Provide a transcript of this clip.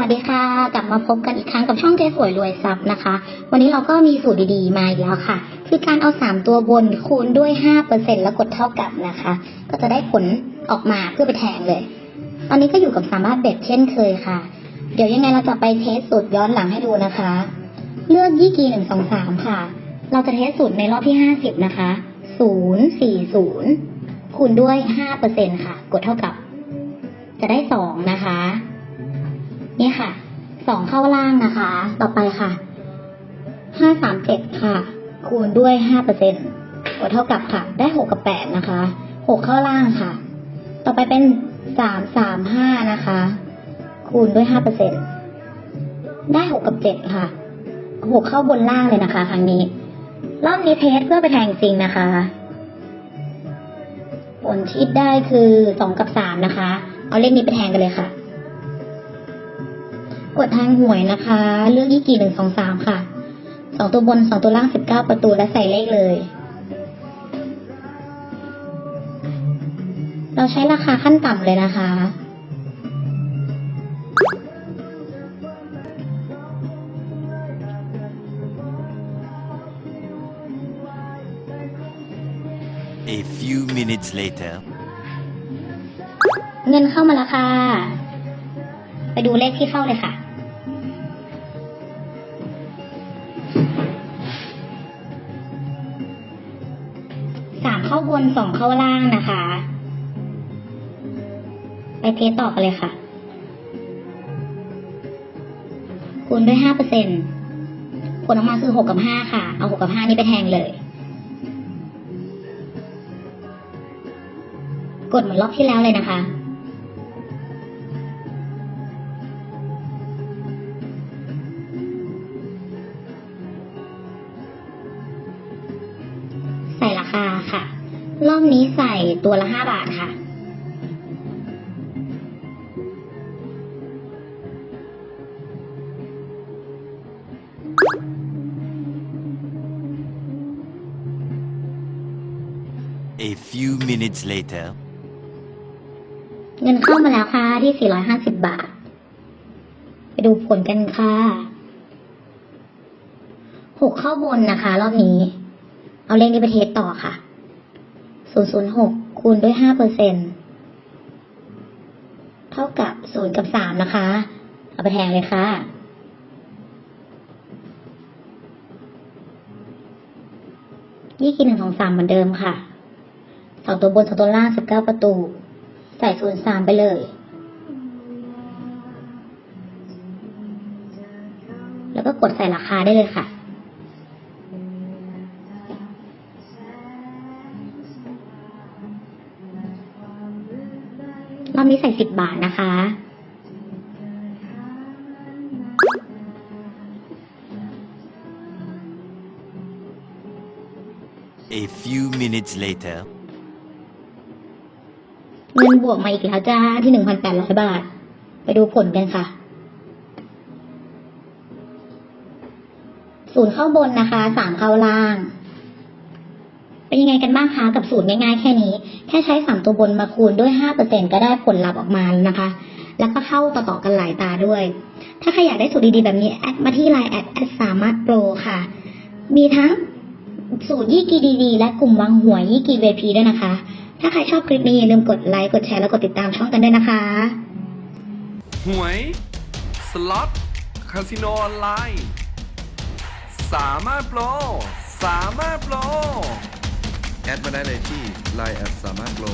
วัสดีค่ะ กลับมาพบกันอีกครั้งกับช่องเจ๊สวยรวยทรัพย์นะคะ วันนี้เราก็มีสูตรดีๆมาอีกแล้วค่ะ คือการเอา 3 ตัวบนคูณด้วย 5%แล้วกดเท่ากับนะคะ ก็จะได้ผลออกมาเพื่อไปแทงเลย ตอนนี้ก็อยู่กับสามารถเบ็ดเช่นเคยค่ะ เดี๋ยวยังไงเราจะไปเทสสูตรย้อนหลังให้ดูนะคะ เลือกยี่กีหนึ่งสองสามค่ะ เราจะเทสสูตรในรอบที่50นะคะศูนย์สี่ศูนย์คูณด้วย5%ค่ะ กดเท่ากับ จะได้สองนะคะ นี่ค่ะสองเข้าล่างนะคะ ต่อไปค่ะห้าสามเจ็ดค่ะ คูณด้วยห้าเปอร์เซ็นต์เท่ากับค่ะ ได้หกกับแปดนะคะหกเข้าล่างค่ะ ต่อไปเป็นสามสามห้านะคะ คูณด้วยห้าเปอร์เซ็นต์ได้หกกับเจ็ดค่ะหกเข้าบนล่างเลยนะคะ ครั้งนี้ รอบนี้เทสเพื่อไปแทงจริงนะคะ ผลที่ได้คือสองกับสามนะคะ เอาเลขนี้ไปแทงกันเลยค่ะ กดทางหวยนะคะ เลือกยี่กี่หนึ่งสองสามค่ะสองตัวบนสองตัวล่างสิบเก้าประตูและใส่เลขเลย เราใช้ราคาขั้นต่ำเลยนะคะ A few minutes later. เงินเข้ามาแล้วค่ะ ไปดูเลขที่เข้าเลยค่ะามเข้าบนสองเข้าล่างนะคะ ไปเทสต่อกันเลยค่ะ คูณด้วยห้าเปอร์เซ็นผลออกมาคือหกกับห้าค่ะ เอาหกกับห้านี้ไปแทงเลย กดเหมือนรอบที่แล้วเลยนะคะ ใส่ราคาค่ะ รอบนี้ใส่ตัวละห้าบาทค่ะ A few minutes later. เงินเข้ามาแล้วค่ะที่ 450 บาท ไปดูผลกันค่ะหกเข้าบนนะคะ รอบนี้ เอาเลขนี้ไปเทสต่อค่ะ 006 คูณด้วย5เปอร์เซ็นเท่ากับ 0 กับ 3 นะคะ เอาไปแทงเลยค่ะยี่กินหนึ่งสองสามเหมือนเดิมค่ะ สองตัวบนสองตัวล่างสิบเก้าประตู ใส่ศูนย์สามไปเลย แล้วก็กดใส่ราคาได้เลยค่ะ รอบนี้ใส่สิบบาทนะคะ A few minutes later. เงินบวกมาอีกแล้วจ้าที่หนึ่งพันแปดร้อยบาท ไปดูผลกันค่ะ ศูนย์เข้าบนนะคะ สามเข้าล่าง เป็นยังไงกันบ้างคะกับสูตรง่ายๆแค่นี้ แค่ใช้สามตัวบนมาคูณด้วยห้าเปอร์เซ็นก็ได้ผลลัพธ์ออกมาแล้วนะคะ แล้วก็เข้าต่อๆกันหลายตาด้วย ถ้าใครอยากได้สูตรดีๆแบบนี้ แอดมาที่ไลน์แอดแอดสามารถโปรค่ะ มีทั้งสูตรยี่กีดีๆและกลุ่มวางหัวยี่กีเวพีด้วยนะคะ ถ้าใครชอบคลิปนี้อย่าลืมกดไลค์กดแชร์แล้วกดติดตามช่องกันด้วยนะคะ หวย สล็อต คาสิโนออนไลน์ สามารถโปร สามารถโปร แอดมาได้เลยที่ Line แอดสามารถโล